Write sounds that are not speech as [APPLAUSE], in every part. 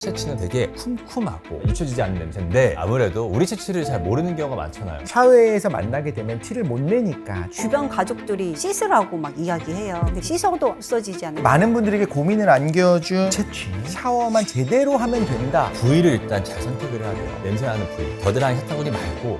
채취는 되게 쿰쿰하고 잊혀지지 않는 냄새인데 아무래도 우리 채취를 잘 모르는 경우가 많잖아요. 사회에서 만나게 되면 티를 못 내니까 주변 가족들이 씻으라고 막 이야기해요. 근데 씻어도 없어지지 않아요. 많은 분들에게 고민을 안겨준 채취 샤워만 제대로 하면 된다 부위를 일단 잘 선택을 해야 돼요. 냄새 나는 부위. 겨드랑이 사타구니 말고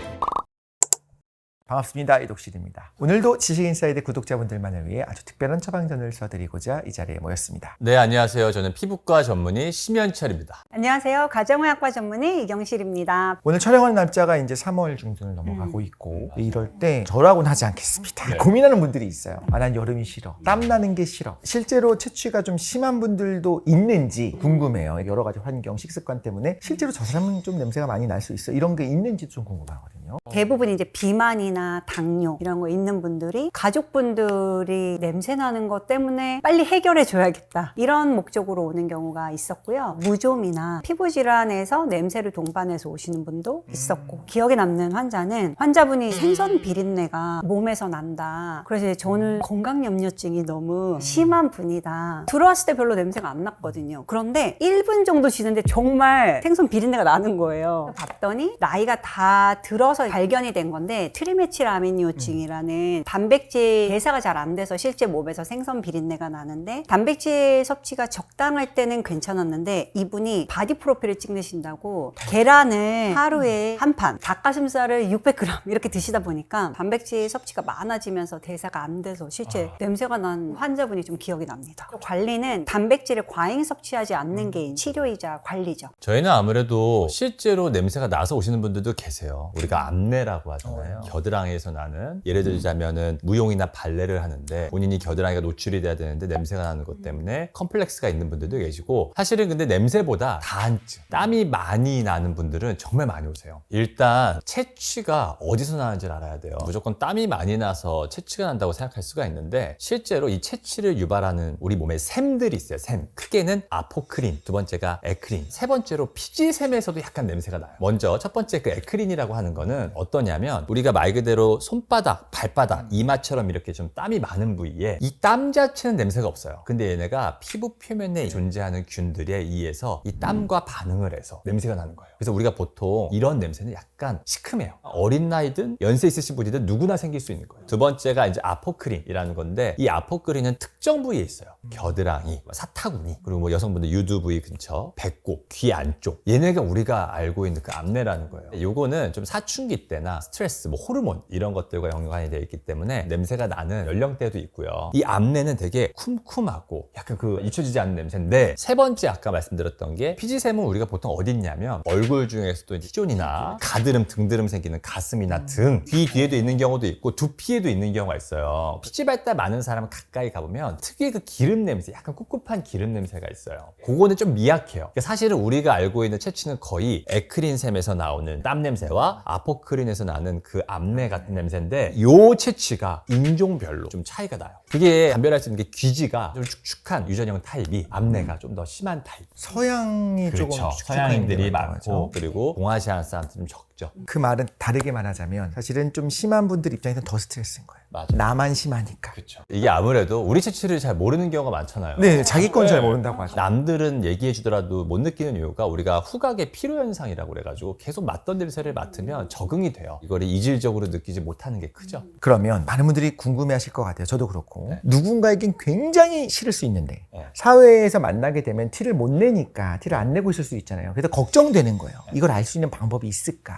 반갑습니다. 이독실입니다. 오늘도 지식인사이드 구독자분들만을 위해 아주 특별한 처방전을 써드리고자 이 자리에 모였습니다. 네 안녕하세요. 저는 피부과 전문의 심현철입니다. 안녕하세요. 가정의학과 전문의 이경실입니다. 오늘 촬영하는 날짜가 이제 3월 중순을 넘어가고 있고 이럴 때 저라고는 하지 않겠습니다. 고민하는 분들이 있어요. 아 난 여름이 싫어. 땀 나는 게 싫어. 실제로 채취가 좀 심한 분들도 있는지 궁금해요. 여러 가지 환경 식습관 때문에 실제로 저 사람은 좀 냄새가 많이 날 수 있어. 이런 게 있는지 좀 궁금하거든요. 대부분 이제 비만이나 당뇨 이런 거 있는 분들이 가족분들이 냄새 나는 것 때문에 빨리 해결해 줘야겠다 이런 목적으로 오는 경우가 있었고요. 무좀이나 피부 질환에서 냄새를 동반해서 오시는 분도 있었고 기억에 남는 환자는 환자분이 생선 비린내가 몸에서 난다. 그래서 저는 건강 염려증이 너무 심한 분이다. 들어왔을 때 별로 냄새가 안 났거든요. 그런데 1분 정도 지는데 정말 생선 비린내가 나는 거예요. 봤더니 나이가 다 들어서 발견이 된 건데 트 리메틸아미니오증이라는 단백질 대사가 잘 안 돼서 실제 몸에서 생선 비린내가 나는데 단백질 섭취가 적당할 때는 괜찮았는데 이분이 바디 프로필을 찍으신다고 계란을 하루에 한 판, 닭가슴살을 600g 이렇게 드시다 보니까 단백질 섭취가 많아지면서 대사가 안 돼서 실제 냄새가 난 환자분이 좀 기억이 납니다. 관리는 단백질을 과잉 섭취하지 않는 게 치료이자 관리죠. 저희는 아무래도 실제로 냄새가 나서 오시는 분들도 계세요. 우리가 암내라고 하잖아요. 어. 겨드랑이에서 나는 예를 들자면은 무용이나 발레를 하는데 본인이 겨드랑이가 노출이 돼야 되는데 냄새가 나는 것 때문에 컴플렉스가 있는 분들도 계시고 사실은 근데 냄새보다 다한증, 땀이 많이 나는 분들은 정말 많이 오세요. 일단 채취가 어디서 나는지를 알아야 돼요. 무조건 땀이 많이 나서 채취가 난다고 생각할 수가 있는데 실제로 이 채취를 유발하는 우리 몸에 샘들이 있어요. 샘. 크게는 아포크린, 두 번째가 에크린, 세 번째로 피지샘에서도 약간 냄새가 나요. 먼저 첫 번째 그 에크린이라고 하는 거는 어떠냐면 우리가 말 그대로 손바닥, 발바닥, 이마처럼 이렇게 좀 땀이 많은 부위에 이 땀 자체는 냄새가 없어요. 근데 얘네가 피부 표면에 존재하는 균들에 의해서 이 땀과 반응을 해서 냄새가 나는 거예요. 그래서 우리가 보통 이런 냄새는 약간 시큼해요. 어린 나이든 연세 있으신 분이든 누구나 생길 수 있는 거예요. 두 번째가 이제 아포크린이라는 건데 이 아포크린은 특정 부위에 있어요. 겨드랑이, 뭐 사타구니, 그리고 뭐 여성분들 유두 부위 근처, 배꼽, 귀 안쪽. 얘네가 우리가 알고 있는 그 암내라는 거예요. 요거는 좀 사춘기 때나 스트레스, 뭐 호르몬 이런 것들과 연관이 되어 있기 때문에 냄새가 나는 연령대도 있고요. 이 암내는 되게 쿰쿰하고 약간 그 잊혀지지 않는 냄새인데 세 번째 아까 말씀드렸던 게 피지샘은 우리가 보통 어디 있냐면 얼굴 중에서도 희존이나 가드름, 등드름 생기는 가슴이나 등, 귀 뒤에도 있는 경우도 있고 두피에도 있는 경우가 있어요. 피지 발달 많은 사람 가까이 가보면 특유의 그 기름 냄새, 약간 꿉꿉한 기름 냄새가 있어요. 그거는 좀 미약해요. 그러니까 사실은 우리가 알고 있는 채취는 거의 에크린샘에서 나오는 땀 냄새와 아포크린에서 나는 그 암내 같은 냄새인데 요 채취가 인종별로 좀 차이가 나요. 그게 감별할 수 있는 게 귀지가 좀 축축한 유전형 타입이 암내가 좀 더 심한 타입. 서양이 조금 그렇죠. 축축한 서양인들이 많고 하죠. 그리고 동아시아 사람들은 좀 적죠. 그 말은 다르게 말하자면 사실은 좀 심한 분들 입장에서는 더 스트레스인 거예요 맞아요. 나만 심하니까 그렇죠. 이게 아무래도 우리 채취를 잘 모르는 경우가 많잖아요. 네 자기 건잘 네. 모른다고 하죠 남들은 얘기해 주더라도 못 느끼는 이유가 우리가 후각의 피로 현상이라고 그래가지고 계속 맡던 냄새를 맡으면 적응이 돼요. 이거를 이질적으로 느끼지 못하는 게 크죠. 그러면 많은 분들이 궁금해 하실 것 같아요. 저도 그렇고. 네. 누군가에겐 굉장히 싫을 수 있는데, 네. 사회에서 만나게 되면 티를 못 내니까 티를 안 내고 있을 수 있잖아요. 그래서 걱정되는 거예요. 네. 이걸 알 수 있는 방법이 있을까?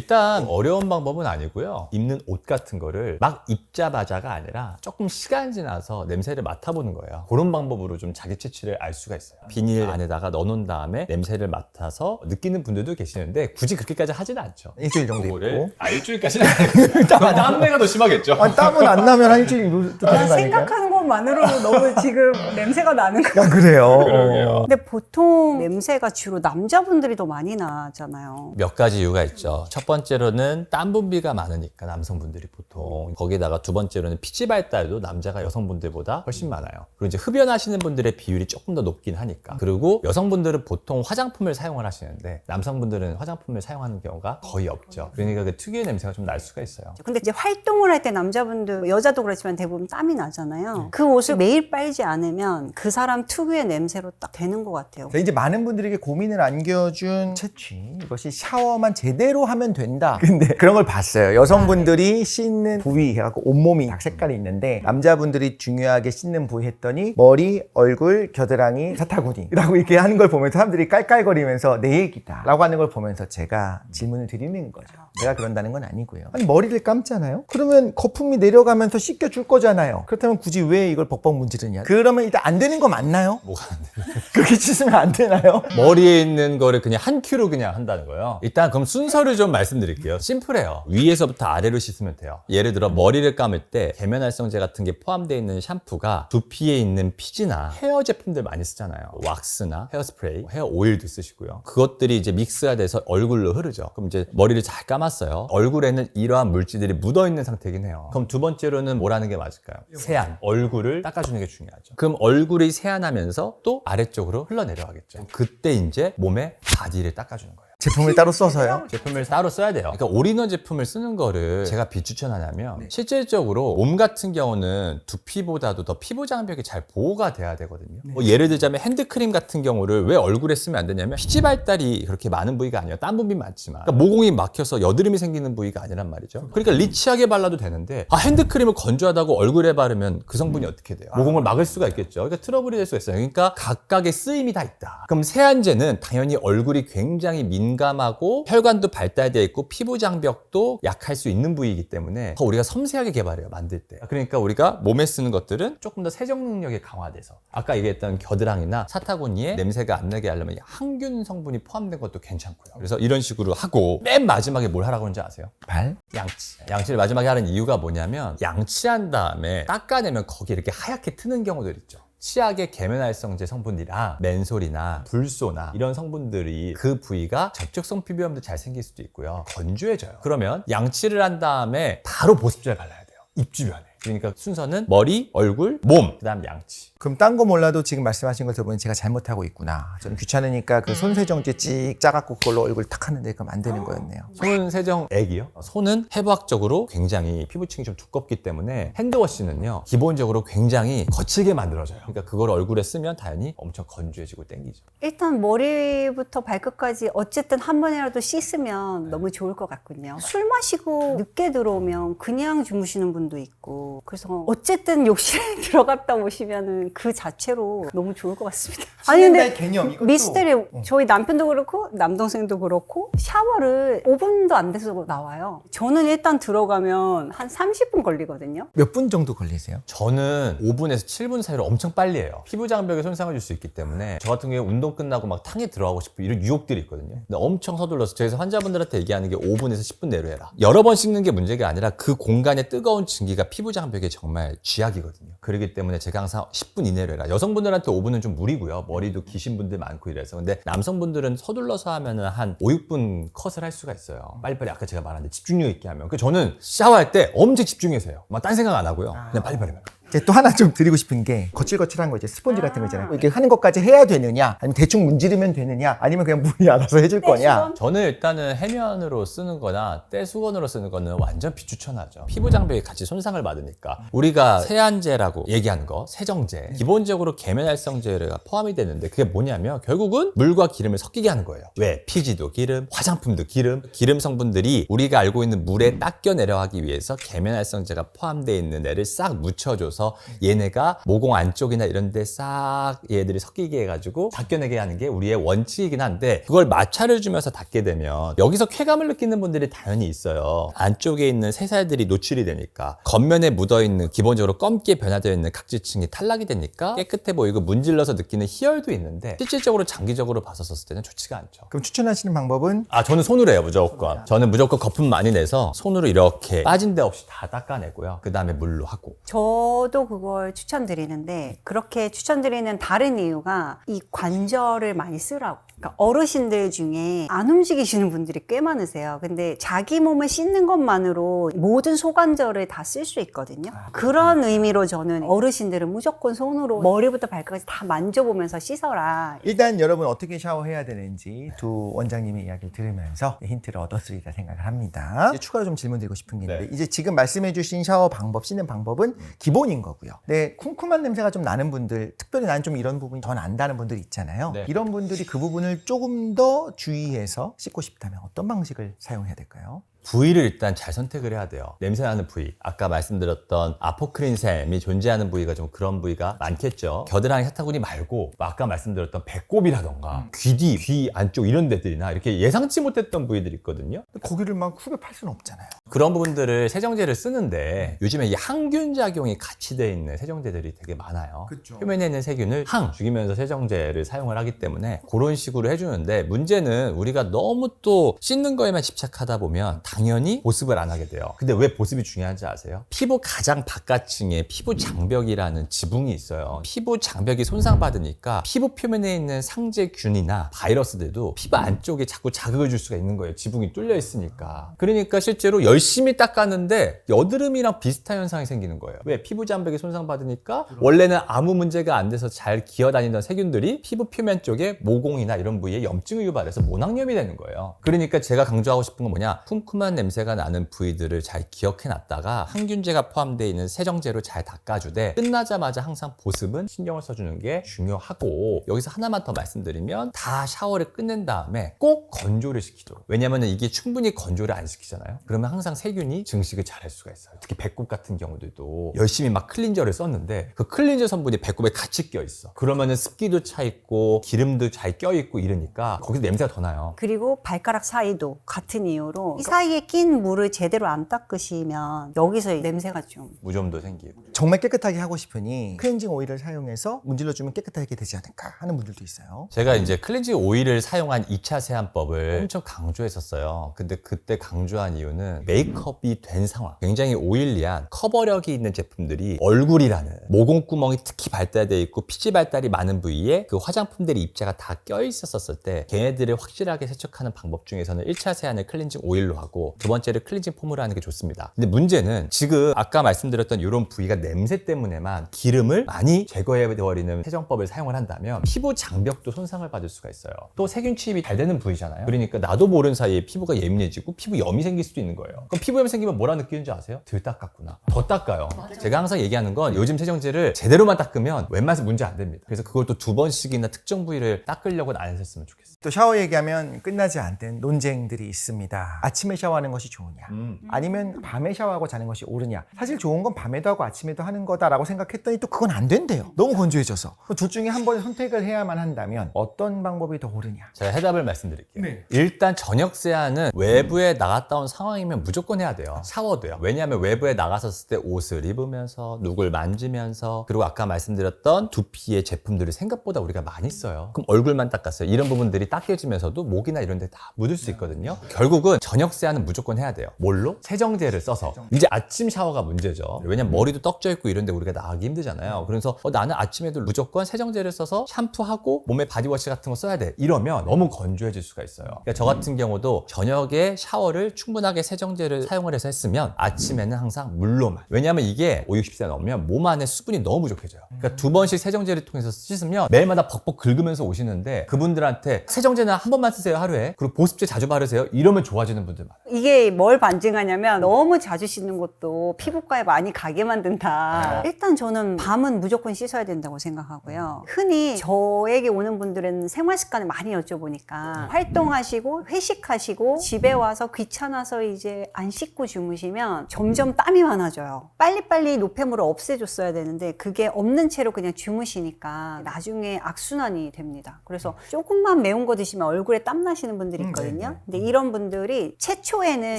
일단 어려운 방법은 아니고요. 입는 옷 같은 거를 막 입자마자가 아니라 조금 시간 지나서 냄새를 맡아보는 거예요. 그런 방법으로 좀 자기 채취를 알 수가 있어요. 비닐 안에다가 넣어놓은 다음에 냄새를 맡아서 느끼는 분들도 계시는데 굳이 그렇게까지 하지는 않죠. 일주일 정도 입고. 아 일주일까지는 아니고 [LAUGHS] 땀내가 더 심하겠죠. 아, 땀은 안 나면 한 일주일 입어도 되는 거 아닌가요? 생각하는 것만으로도 너무 지금 냄새가 나는 거. 아, 그래요. 그러게요. 어. 근데 보통 냄새가 주로 남자분들이 더 많이 나잖아요. 몇 가지 이유가 있죠. 첫 번째로는 땀 분비가 많으니까 남성분들이 보통 거기다가 두 번째로는 피지 발달도 남자가 여성분들보다 훨씬 많아요. 그리고 이제 흡연하시는 분들의 비율이 조금 더 높긴 하니까. 그리고 여성분들은 보통 화장품을 사용을 하시는데 남성분들은 화장품을 사용하는 경우가 거의 없죠. 그러니까 그 특유의 냄새가 좀 날 수가 있어요. 근데 이제 활동을 할 때 남자분들 여자도 그렇지만 대부분 땀이 나잖아요. 그 옷을 매일 빨지 않으면 그 사람 특유의 냄새로 딱 되는 것 같아요. 자, 이제 많은 분들에게 고민을 안겨준 채취. 이것이 샤워만 제대로 하면 된다. [LAUGHS] 근데 그런 걸 봤어요. 여성분들이 씻는 부위 해갖고 온몸이 각 색깔이 있는데 남자분들이 중요하게 씻는 부위 했더니 머리, 얼굴, 겨드랑이, 사타구니라고 이렇게 하는 걸 보면서 사람들이 깔깔거리면서 내 얘기다. 라고 하는 걸 보면서 제가 질문을 드리는 거죠. 제가 그런다는 건 아니고요. 아니, 머리를 감잖아요? 그러면 거품이 내려가면서 씻겨 줄 거잖아요. 그렇다면 굳이 왜 이걸 벅벅 문지르냐? 그러면 일단 안 되는 거 맞나요? 뭐가 안 돼. [LAUGHS] 그렇게 씻으면 안 되나요? 머리에 있는 거를 그냥 한 큐로 그냥 한다는 거예요. 일단 그럼 순서를 좀 말씀드릴게요. 심플해요. 위에서부터 아래로 씻으면 돼요. 예를 들어 머리를 감을 때 계면활성제 같은 게 포함되어 있는 샴푸가 두피에 있는 피지나 헤어 제품들 많이 쓰잖아요. 왁스나 헤어스프레이, 헤어 오일도 쓰시고요. 그것들이 이제 믹스가 돼서 얼굴로 흐르죠. 그럼 이제 머리를 잘 감았어요. 얼굴에는 이러한 물질들이 묻어 있는 상태긴 해요. 그럼 두 번째로는 뭐라는 게 맞을까요? 세안. 얼굴 을 닦아주는 게 중요하죠. 그럼 얼굴이 세안하면서 또 아래쪽으로 흘러내려가겠죠. 그때 이제 몸에 바디를 닦아주는 거예요. 제품을 따로 써서요? 제품을 따로 써야 돼요. 그러니까 올인원 제품을 쓰는 거를 제가 비추천하냐면 실질적으로 몸 같은 경우는 두피보다도 더 피부 장벽이 잘 보호가 돼야 되거든요. 뭐 예를 들자면 핸드크림 같은 경우를 왜 얼굴에 쓰면 안 되냐면 피지 발달이 그렇게 많은 부위가 아니에요. 딴 부위 많지만 그러니까 모공이 막혀서 여드름이 생기는 부위가 아니란 말이죠. 그러니까 리치하게 발라도 되는데 아 핸드크림을 건조하다고 얼굴에 바르면 그 성분이 어떻게 돼요? 모공을 막을 수가 있겠죠. 그러니까 트러블이 될 수가 있어요. 그러니까 각각의 쓰임이 다 있다. 그럼 세안제는 당연히 얼굴이 굉장히 민 감하고 혈관도 발달되어 있고 피부 장벽도 약할 수 있는 부위이기 때문에 더 우리가 섬세하게 개발해요 만들 때. 그러니까 우리가 몸에 쓰는 것들은 조금 더 세정 능력이 강화돼서 아까 얘기했던 겨드랑이나 사타구니에 냄새가 안 나게 하려면 이 항균 성분이 포함된 것도 괜찮고요. 그래서 이런 식으로 하고 맨 마지막에 뭘 하라고 하는지 아세요? 발? 양치. 양치를 마지막에 하는 이유가 뭐냐면 양치한 다음에 닦아내면 거기 이렇게 하얗게 트는 경우들 있죠. 치약의 계면활성제 성분이랑 맨솔이나 불소나 이런 성분들이 그 부위가 접촉성 피부염도 잘 생길 수도 있고요. 건조해져요. 그러면 양치를 한 다음에 바로 보습제를 발라야 돼요. 입 주변에. 그러니까 순서는 머리, 얼굴, 몸, 그다음 양치. 그럼 딴 거 몰라도 지금 말씀하신 걸 들어보니 제가 잘못하고 있구나. 저는 귀찮으니까 그 손세정제 찍 짜갖고 그걸로 얼굴 탁 하는데 그럼 안 되는 거였네요. 손 세정 액이요. 손은 해부학적으로 굉장히 피부층이 좀 두껍기 때문에 핸드워시는요 기본적으로 굉장히 거칠게 만들어져요. 그러니까 그걸 얼굴에 쓰면 당연히 엄청 건조해지고 땡기죠. 일단 머리부터 발끝까지 어쨌든 한 번이라도 씻으면 너무 좋을 것 같군요. 술 마시고 늦게 들어오면 그냥 주무시는 분도 있고 그래서 어쨌든 욕실에 [LAUGHS] 들어갔다 오시면은 그 자체로 너무 좋을 것 같습니다. 아니 근데 개념 이것도 미스테리 저희 남편도 그렇고 남동생도 그렇고 샤워를 5분도 안 돼서 나와요. 저는 일단 들어가면 한 30분 걸리거든요. 몇 분 정도 걸리세요? 저는 5분에서 7분 사이로 엄청 빨리 해요. 피부 장벽에 손상을 줄 수 있기 때문에 저 같은 경우에 운동 끝나고 막 탕에 들어가고 싶고 이런 유혹들이 있거든요. 근데 엄청 서둘러서 저에서 환자분들한테 얘기하는 게 5분에서 10분 내로 해라. 여러 번 씻는 게 문제가 아니라 그 공간의 뜨거운 증기가 피부 장벽에 정말 쥐약이거든요. 그렇기 때문에 제가 항상 10분 이내로 해라. 여성분들한테 5분은 좀 무리고요. 머리도 기신 분들 많고 이래서. 근데 남성분들은 서둘러서 하면은 한 5, 6분 컷을 할 수가 있어요. 빨리빨리 아까 제가 말한 데 집중력 있게 하면. 그 저는 샤워할 때 엄청 집중해서 해요. 막 딴 생각 안 하고요. 그냥 빨리빨리 하면. 이제 또 하나 좀 드리고 싶은 게 거칠거칠한 거 이제 스펀지 같은 거 있잖아요. 이렇게 하는 것까지 해야 되느냐, 아니면 대충 문지르면 되느냐, 아니면 그냥 물이 알아서 해줄 거냐. 저는 일단은 해면으로 쓰는 거나 떼수건으로 쓰는 거는 완전 비추천하죠. 피부 장벽이 같이 손상을 받으니까. 우리가 세안제라고 얘기하는 거, 세정제. 기본적으로 계면활성제가 포함이 되는데 그게 뭐냐면 결국은 물과 기름을 섞이게 하는 거예요. 왜? 피지도 기름, 화장품도 기름. 기름 성분들이 우리가 알고 있는 물에 닦여 내려가기 위해서 계면활성제가 포함되어 있는 애를 싹 묻혀줘서 얘네가 모공 안쪽이나 이런 데 싹 얘들이 섞이게 해가지고 닦여내게 하는 게 우리의 원칙이긴 한데 그걸 마찰을 주면서 닦게 되면 여기서 쾌감을 느끼는 분들이 당연히 있어요. 안쪽에 있는 새살들이 노출이 되니까 겉면에 묻어있는 기본적으로 검게 변화되어 있는 각질층이 탈락이 되니까 깨끗해 보이고 문질러서 느끼는 희열도 있는데 실질적으로 장기적으로 봤었을 때는 좋지가 않죠. 그럼 추천하시는 방법은 아, 저는 손으로 해요, 무조건. 저는 무조건 거품 많이 내서 손으로 이렇게 빠진 데 없이 다 닦아내고요. 그 다음에 물로 하고. 저도 그걸 추천드리는데 그렇게 추천드리는 다른 이유가 이 관절을 많이 쓰라고. 그러니까 어르신들 중에 안 움직이시는 분들이 꽤 많으세요. 근데 자기 몸을 씻는 것만으로 모든 소관절을 다 쓸 수 있거든요. 그런 의미로 저는 어르신들은 무조건 손으로 머리부터 발끝까지 다 만져보면서 씻어라. 일단 여러분 어떻게 샤워해야 되는지 두 원장님의 이야기를 들으면서 힌트를 얻었으리라 생각을 합니다. 이제 추가로 좀 질문 드리고 싶은 게 있는데 네. 이제 지금 말씀해주신 샤워 방법, 씻는 방법은 기본인 거고요. 네, 쿰쿰한 냄새가 좀 나는 분들, 특별히 난 좀 이런 부분이 더 난다는 분들 있잖아요. 네. 이런 분들이 그 부분을 조금 더 주의해서 씻고 싶다면 어떤 방식을 사용해야 될까요? 부위를 일단 잘 선택을 해야 돼요. 냄새나는 부위. 아까 말씀드렸던 아포크린샘이 존재하는 부위가 좀 그런 부위가 많겠죠. 겨드랑이 사타구니 말고 아까 말씀드렸던 배꼽이라던가 귀 뒤, 귀 안쪽 이런 데들이나 이렇게 예상치 못했던 부위들이 있거든요. 거기를 막 후벼 팔 수는 없잖아요. 그런 부분들을 세정제를 쓰는데 요즘에 이 항균 작용이 같이 돼 있는 세정제들이 되게 많아요. 그쵸. 표면에 있는 세균을 항 죽이면서 세정제를 사용을 하기 때문에 그런 식으로 해주는데 문제는 우리가 너무 또 씻는 거에만 집착하다 보면 당연히 보습을 안 하게 돼요. 근데 왜 보습이 중요한지 아세요? 피부 가장 바깥층에 피부 장벽이라는 지붕이 있어요. 피부 장벽이 손상받으니까 피부 표면에 있는 상재균이나 바이러스들도 피부 안쪽에 자꾸 자극을 줄 수가 있는 거예요. 지붕이 뚫려 있으니까. 그러니까 실제로 열심히 닦았는데 여드름이랑 비슷한 현상이 생기는 거예요. 왜? 피부 장벽이 손상받으니까 원래는 아무 문제가 안 돼서 잘 기어다니던 세균들이 피부 표면 쪽에 모공이나 이런 부위에 염증을 유발해서 모낭염이 되는 거예요. 그러니까 제가 강조하고 싶은 건 뭐냐? 쿰쿰한 냄새가 나는 부위들을 잘 기억해 놨다가 항균제가 포함되어 있는 세정제로 잘 닦아주되 끝나자마자 항상 보습은 신경을 써주는 게 중요하고 여기서 하나만 더 말씀드리면 다 샤워를 끝낸 다음에 꼭 건조를 시키도록. 왜냐면 이게 충분히 건조를 안 시키잖아요. 그러면 항상 세균이 증식을 잘 할 수가 있어요. 특히 배꼽 같은 경우들도 열심히 막 클린저를 썼는데 그 클린저 성분이 배꼽에 같이 껴 있어. 그러면은 습기도 차 있고 기름도 잘 껴 있고 이러니까 거기서 냄새가 더 나요. 그리고 발가락 사이도 같은 이유로 이 사이에 낀 물을 제대로 안 닦으시면 여기서 냄새가 좀 무좀도 생기고 정말 깨끗하게 하고 싶으니 클렌징 오일을 사용해서 문질러주면 깨끗하게 되지 않을까 하는 분들도 있어요. 제가 이제 클렌징 오일을 사용한 2차 세안법을 엄청 강조했었어요. 근데 그때 강조한 이유는 메이크업이 된 상황. 굉장히 오일리한 커버력이 있는 제품들이 얼굴이라는 모공구멍이 특히 발달되어 있고 피지 발달이 많은 부위에 그 화장품들의 입자가 다 껴 있었을 때 걔네들을 확실하게 세척하는 방법 중에서는 1차 세안을 클렌징 오일로 하고 두 번째를 클렌징 폼으로 하는 게 좋습니다. 근데 문제는 지금 아까 말씀드렸던 이런 부위가 냄새 때문에만 기름을 많이 제거해버리는 세정법을 사용을 한다면 피부 장벽도 손상을 받을 수가 있어요. 또 세균 침입이 잘 되는 부위잖아요. 그러니까 나도 모르는 사이에 피부가 예민해지고 피부염이 생길 수도 있는 거예요. 그럼 피부염 생기면 뭐라 느끼는지 아세요? 덜 닦았구나. 더 닦아요. 제가 항상 얘기하는 건 요즘 세정제를 제대로만 닦으면 웬만해서 문제 안 됩니다. 그래서 그걸 또 두 번씩이나 특정 부위를 닦으려고는 안 하셨으면 좋겠어요. 또 샤워 얘기하면 끝나지 않는 논쟁들이 있습니다. 아침에 샤워하는 것이 좋으냐? 음. 아니면 밤에 샤워하고 자는 것이 옳으냐? 사실 좋은 건 밤에도 하고 아침에도 하는 거다라고 생각했더니 또 그건 안 된대요. 너무 건조해져서. 그둘 중에 한 번에 선택을 해야만 한다면 어떤 방법이 더 옳으냐? 제가 해답을 말씀드릴게요. 네. 일단 저녁 세안은 외부에 나갔다 온 상황이면 무조건 해야 돼요. 샤워도요. 왜냐하면 외부에 나갔었을 때 옷을 입으면서 누굴 만지면서 그리고 아까 말씀드렸던 두피의 제품들을 생각보다 우리가 많이 써요. 그럼 얼굴만 닦았어요. 이런 부분들이 닦여지면서도 목이나 이런 데 다 묻을 수 있거든요. 결국은 저녁 세안은 무조건 해야 돼요. 뭘로? 세정제를 써서. 이제 아침 샤워가 문제죠. 왜냐면 머리도 떡져 있고 이런데 우리가 나가기 힘들잖아요. 그래서 어, 나는 아침에도 무조건 세정제를 써서 샴푸하고 몸에 바디워시 같은 거 써야 돼. 이러면 너무 건조해질 수가 있어요. 그러니까 저 같은 경우도 저녁에 샤워를 충분하게 세정제를 사용을 해서 했으면 아침에는 항상 물로만. 왜냐하면 이게 5, 60세 넘으면 몸 안에 수분이 너무 부족해져요. 그러니까 두 번씩 세정제를 통해서 씻으면 매일마다 벅벅 긁으면서 오시는데 그분들한테 세정제는 한 번만 쓰세요 하루에. 그리고 보습제 자주 바르세요. 이러면 좋아지는 분들 많아요. 이게 뭘 반증하냐면 너무 자주 씻는 것도 피부과에 많이 가게 만든다. 일단 저는 밤은 무조건 씻어야 된다고 생각하고요. 흔히 저에게 오는 분들은 생활 습관을 많이 여쭤보니까 활동하시고 회식하시고 집에 와서 귀찮아서 이제 안 씻고 주무시면 점점 땀이 많아져요. 빨리빨리 노폐물을 없애줬어야 되는데 그게 없는 채로 그냥 주무시니까 나중에 악순환이 됩니다. 그래서 조금만 매운 거 드시면 얼굴에 땀 나시는 분들이 음, 있거든요. 네, 네. 근데 이런 분들이 최초에는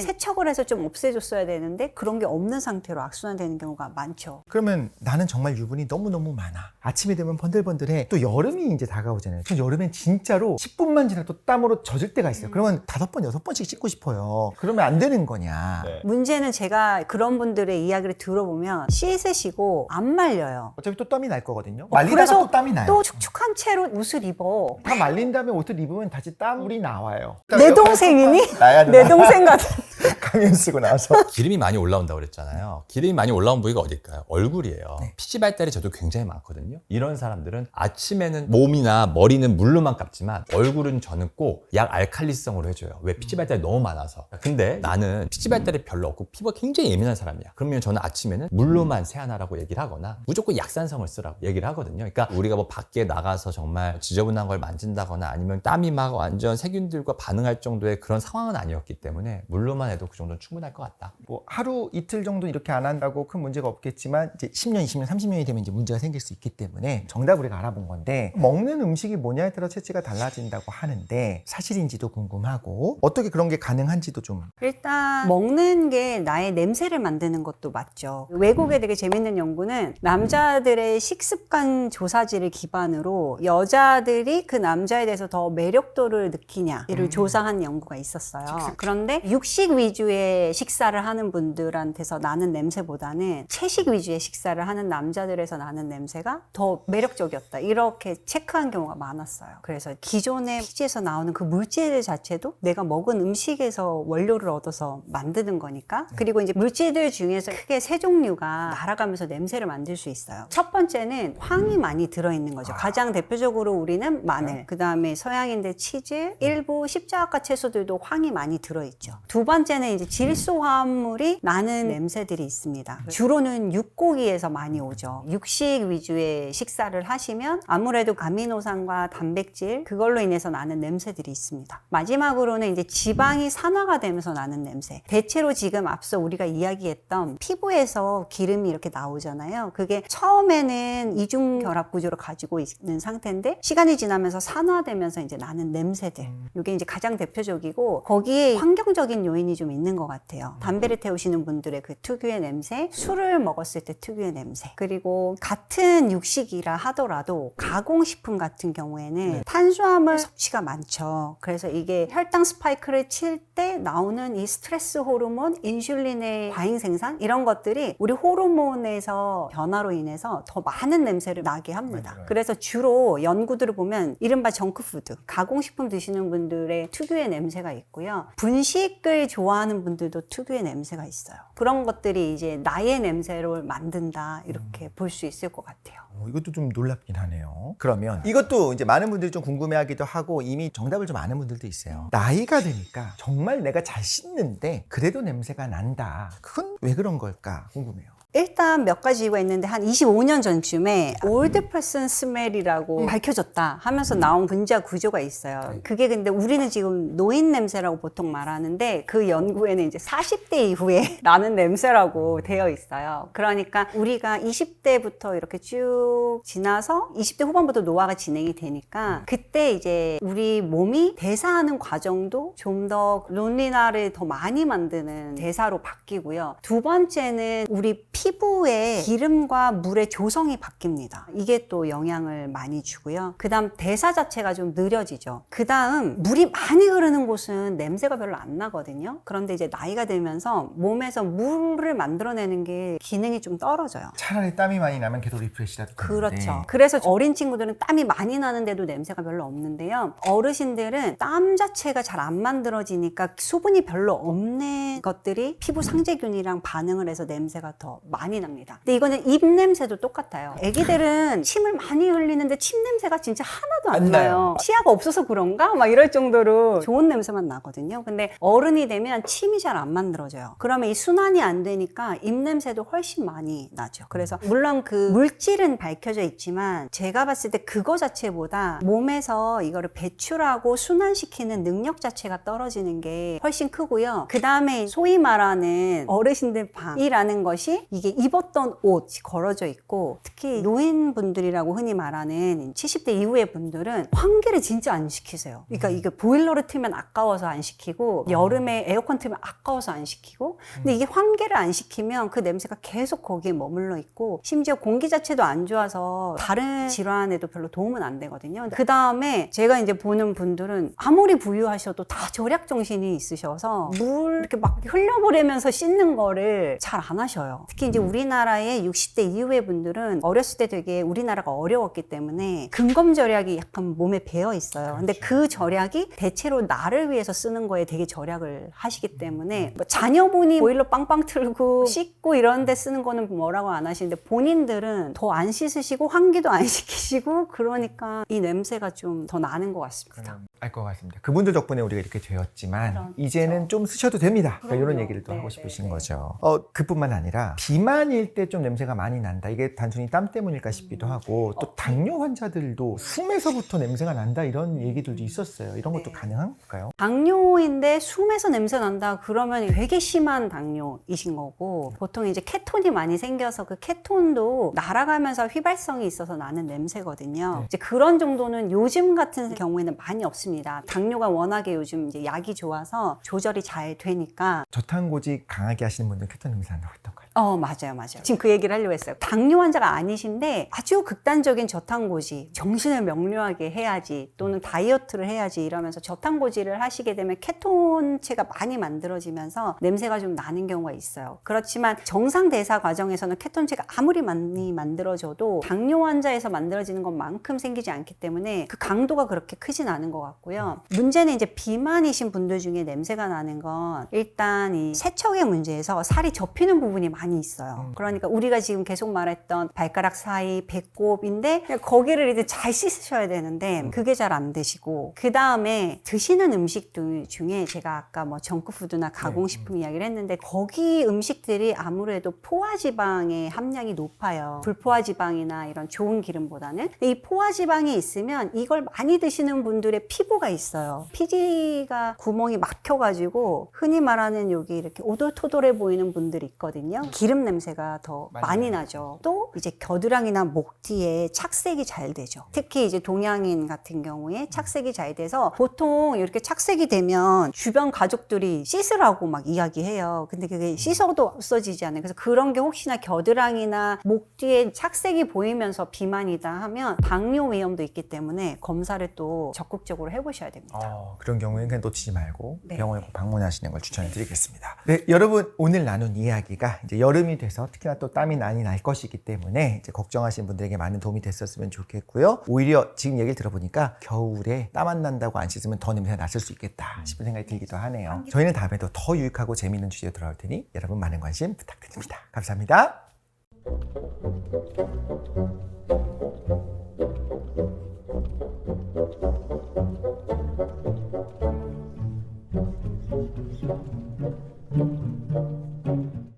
세척을 해서 좀 없애줬어야 되는데 그런 게 없는 상태로 악순환 되는 경우가 많죠. 그러면 나는 정말 유분이 너무너무 많아. 아침이 되면 번들번들해. 또 여름이 이제 다가오잖아요. 저 여름엔 진짜로 10분만 지나도 땀으로 젖을 때가 있어요. 그러면 다섯 번, 여섯 번씩 씻고 싶어요. 그러면 안 되는 거냐. 네. 문제는 제가 그런 분들의 이야기를 들어보면 씻으시고 안 말려요. 어차피 또 땀이 날 거거든요. 어, 말리다가 그래서 또 땀이 나요. 또 축축한 채로 옷을 입어. 다 말린 다음에 옷을 입으면 다시 땀물이 나와요. 내 동생이니? 나야 내 동생 같은. [LAUGHS] 가면 쓰고 나서. 기름이 많이 올라온다고 그랬잖아요. 기름이 많이 올라온 부위가 어딜까요? 얼굴이에요. 네. 피지 발달이 저도 굉장히 많거든요. 이런 사람들은 아침에는 몸이나 머리는 물로만 감지만 얼굴은 저는 꼭 약 알칼리성으로 해줘요. 왜 피지 발달이 너무 많아서. 근데 나는 피지 발달이 별로 없고 피부가 굉장히 예민한 사람이야. 그러면 저는 아침에는 물로만 세안하라고 얘기를 하거나 무조건 약산성을 쓰라고 얘기를 하거든요. 그러니까 우리가 뭐 밖에 나가서 정말 지저분한 걸 만진다거나 아니면 땀이 막 완전 세균들과 반응할 정도의 그런 상황은 아니었기 때문에 물로만 해도 그 정도는 충분할 것 같다. 뭐 하루 이틀 정도 이렇게 안 한다고 큰 문제가 없겠지만 이제 10년, 20년, 30년이 되면 이제 문제가 생길 수 있기 때문에 정답 우리가 알아본 건데 먹는 음식이 뭐냐에 따라 체취가 달라진다고 하는데 사실인지도 궁금하고 어떻게 그런 게 가능한지도 좀 일단 먹는 게 나의 냄새를 만드는 것도 맞죠. 외국의 되게 재밌는 연구는 남자들의 식습관 조사지를 기반으로 여자들이 그 남자에 대해서 더 매력도를 느끼냐를 조사한 연구가 있었어요. 그런데 육식 위주의 식사를 하는 분들한테서 나는 냄새보다는 채식 위주의 식사를 하는 남자들에서 나는 냄새가 더 매력적이었다. 이렇게 체크한 경우가 많았어요. 그래서 기존의 피지에서 나오는 그 물질 자체도 내가 먹은 음식에서 원료를 얻어서 만드는 거니까. 그리고 이제 물질들 중에서 크게 세 종류가 날아가면서 냄새를 만들 수 있어요. 첫 번째는 황이 많이 들어있는 거죠. 가장 대표적으로 우리는 마늘, 그 다음에 서양 인데 치즈, 일부 십자가 채소들도 황이 많이 들어있죠. 두 번째는 이제 질소 화합물이 나는 냄새들이 있습니다. 주로는 육고기에서 많이 오죠. 육식 위주의 식사를 하시면 아무래도 아미노산과 단백질 그걸로 인해서 나는 냄새들이 있습니다. 마지막으로는 이제 지방이 산화가 되면서 나는 냄새. 대체로 지금 앞서 우리가 이야기했던 피부에서 기름이 이렇게 나오잖아요. 그게 처음에는 이중 결합 구조를 가지고 있는 상태인데 시간이 지나면서 산화되면서 이제 나는 냄새들. 이게 이제 가장 대표적이고 거기에 환경적인 요인이 좀 있는 것 같아요. 담배를 태우시는 분들의 그 특유의 냄새, 술을 먹었을 때 특유의 냄새. 그리고 같은 육식이라 하더라도 가공식품 같은 경우에는 탄수화물 섭취가 많죠. 그래서 이게 혈당 스파이크를 칠 때 나오는 이 스트레스 호르몬, 인슐린의 과잉 생산 이런 것들이 우리 호르몬에서 변화로 인해서 더 많은 냄새를 나게 합니다. 맞아요. 그래서 주로 연구들을 보면 이른바 정크푸드, 가공식품 드시는 분들의 특유의 냄새가 있고요. 분식을 좋아하는 분들도 특유의 냄새가 있어요. 그런 것들이 이제 나의 냄새를 만든다 이렇게 볼 수 있을 것 같아요. 어, 이것도 좀 놀랍긴 하네요. 그러면 이것도 이제 많은 분들이 좀 궁금해하기도 하고 이미 정답을 좀 아는 분들도 있어요. 나이가 드니까 정말 내가 잘 씻는데 그래도 냄새가 난다. 그건 왜 그런 걸까 궁금해요. 일단 몇 가지 이유가 있는데 한 25년 전쯤에 올드 퍼슨 스멜이라고 밝혀졌다 하면서 나온 분자 구조가 있어요. 그게 근데 우리는 지금 노인 냄새라고 보통 말하는데 그 연구에는 이제 40대 이후에 [LAUGHS] 나는 냄새라고 되어 있어요. 그러니까 우리가 20대부터 이렇게 쭉 지나서 20대 후반부터 노화가 진행이 되니까 그때 이제 우리 몸이 대사하는 과정도 좀 더 론리나를 더 많이 만드는 대사로 바뀌고요. 두 번째는 우리 피 부의 기름과 물의 조성이 바뀝니다. 이게 또 영향을 많이 주고요. 그 다음 대사 자체가 좀 느려지죠. 그 다음 물이 많이 흐르는 곳은 냄새가 별로 안 나거든요. 그런데 이제 나이가 들면서 몸에서 물을 만들어내는 게 기능이 좀 떨어져요. 차라리 땀이 많이 나면 계속 리프레시라도. 그렇죠. 그래서 어린 친구들은 땀이 많이 나는데도 냄새가 별로 없는데요. 어르신들은 땀 자체가 잘 안 만들어지니까 수분이 별로 없는 것들이 피부 상재균이랑 반응을 해서 냄새가 더 많이 납니다. 근데 이거는 입 냄새도 똑같아요. 아기들은 침을 많이 흘리는데 침 냄새가 진짜 하나도 안, 안 나요. 나요. 치아가 없어서 그런가? 막 이럴 정도로 좋은 냄새만 나거든요. 근데 어른이 되면 침이 잘 안 만들어져요. 그러면 이 순환이 안 되니까 입 냄새도 훨씬 많이 나죠. 그래서 물론 그 물질은 밝혀져 있지만 제가 봤을 때 그거 자체보다 몸에서 이거를 배출하고 순환시키는 능력 자체가 떨어지는 게 훨씬 크고요. 그 다음에 소위 말하는 어르신들 밤이라는 것이 이게 입었던 옷이 걸어져 있고 특히 노인분들이라고 흔히 말하는 70대 이후의 분들은 환기를 진짜 안 시키세요. 그러니까 이게 보일러를 틀면 아까워서 안 시키고 여름에 에어컨 틀면 아까워서 안 시키고 근데 이게 환기를 안 시키면 그 냄새가 계속 거기에 머물러 있고 심지어 공기 자체도 안 좋아서 다른 질환에도 별로 도움은 안 되거든요. 그 다음에 제가 이제 보는 분들은 아무리 부유하셔도 다 절약 정신이 있으셔서 물 이렇게 막 흘려보내면서 씻는 거를 잘 안 하셔요. 특히 이제 우리나라의 60대 이후의 분들은 어렸을 때 되게 우리나라가 어려웠기 때문에 근검 절약이 약간 몸에 배어 있어요. 근데 그 절약이 대체로 나를 위해서 쓰는 거에 되게 절약을 하시기 때문에 뭐 자녀분이 보일러 빵빵 틀고 [LAUGHS] 씻고 이런 데 쓰는 거는 뭐라고 안 하시는데 본인들은 더 안 씻으시고 환기도 안 [LAUGHS] 시키시고 그러니까 이 냄새가 좀 더 나는 것 같습니다. 알 것 같습니다. 그분들 덕분에 우리가 이렇게 되었지만 그렇죠. 이제는 좀 쓰셔도 됩니다. 그러니까 이런. 얘기를 또 네, 하고 네, 싶으신 네. 거죠. 어, 그뿐만 아니라 비만일 때 좀 냄새가 많이 난다. 이게 단순히 땀 때문일까 싶기도 음. 하고 어, 또 당뇨 환자들도 숨에서부터 냄새가 난다 이런 얘기들도 있었어요. 이런 것도 네. 가능한가요? 당뇨인데 숨에서 냄새 난다 그러면 되게 심한 당뇨이신 거고 보통 이제 케톤이 많이 생겨서 그 케톤도 날아가면서 휘발성이 있어서 나는 냄새거든요. 네. 이제 그런 정도는 요즘 같은 경우에는 많이 없습니다. 당뇨가 워낙에 요즘 이제 약이 좋아서 조절이 잘 되니까 저탄고지 강하게 하시는 분들 케톤 냄새 난다고 했던가요? 어, 맞아요, 맞아요. 지금 그 얘기를 하려고 했어요. 당뇨 환자가 아니신데 아주 극단적인 저탄고지, 정신을 명료하게 해야지 또는 다이어트를 해야지 이러면서 저탄고지를 하시게 되면 케톤체가 많이 만들어지면서 냄새가 좀 나는 경우가 있어요. 그렇지만 정상 대사 과정에서는 케톤체가 아무리 많이 만들어져도 당뇨 환자에서 만들어지는 것만큼 생기지 않기 때문에 그 강도가 그렇게 크진 않은 것 같고요. 문제는 이제 비만이신 분들 중에 냄새가 나는 건 일단 이 세척의 문제에서 살이 접히는 부분이 많이 있어요. 그러니까 우리가 지금 계속 말했던 발가락 사이, 배꼽인데 거기를 이제 잘 씻으셔야 되는데 그게 잘 안 되시고 그 다음에 드시는 음식들 중에 제가 아까 뭐 정크푸드나 가공식품 이야기를 했는데 거기 음식들이 아무래도 포화지방의 함량이 높아요. 불포화지방이나 이런 좋은 기름보다는 이 포화지방이 있으면 이걸 많이 드시는 분들의 피부가 있어요. 피지가 구멍이 막혀가지고 흔히 말하는 여기 이렇게 오돌토돌해 보이는 분들이 있거든요. 기름 냄새가 더 맞아요. 많이 나죠. 또 이제 겨드랑이나 목 뒤에 착색이 잘 되죠. 특히 이제 동양인 같은 경우에 착색이 잘 돼서 보통 이렇게 착색이 되면 주변 가족들이 씻으라고 막 이야기해요. 근데 그게 씻어도 없어지지 않아요. 그래서 그런 게 혹시나 겨드랑이나 목 뒤에 착색이 보이면서 비만이다 하면 당뇨 위험도 있기 때문에 검사를 또 적극적으로 해보셔야 됩니다. 어, 그런 경우에는 그냥 놓치지 말고 네. 병원에 꼭 방문하시는 걸 추천해 드리겠습니다. 네, 여러분 오늘 나눈 이야기가 이제 여름이 돼서 특히나 또 땀이 많이 날 것이기 때문에 이제 걱정하시는 분들에게 많은 도움이 됐었으면 좋겠고요. 오히려 지금 얘기를 들어보니까 겨울에 땀 안 난다고 안 씻으면 더 냄새가 났을 수 있겠다 싶은 생각이 들기도 하네요. 저희는 다음에도 더 유익하고 재미있는 주제로 돌아올 테니 여러분 많은 관심 부탁드립니다. 감사합니다.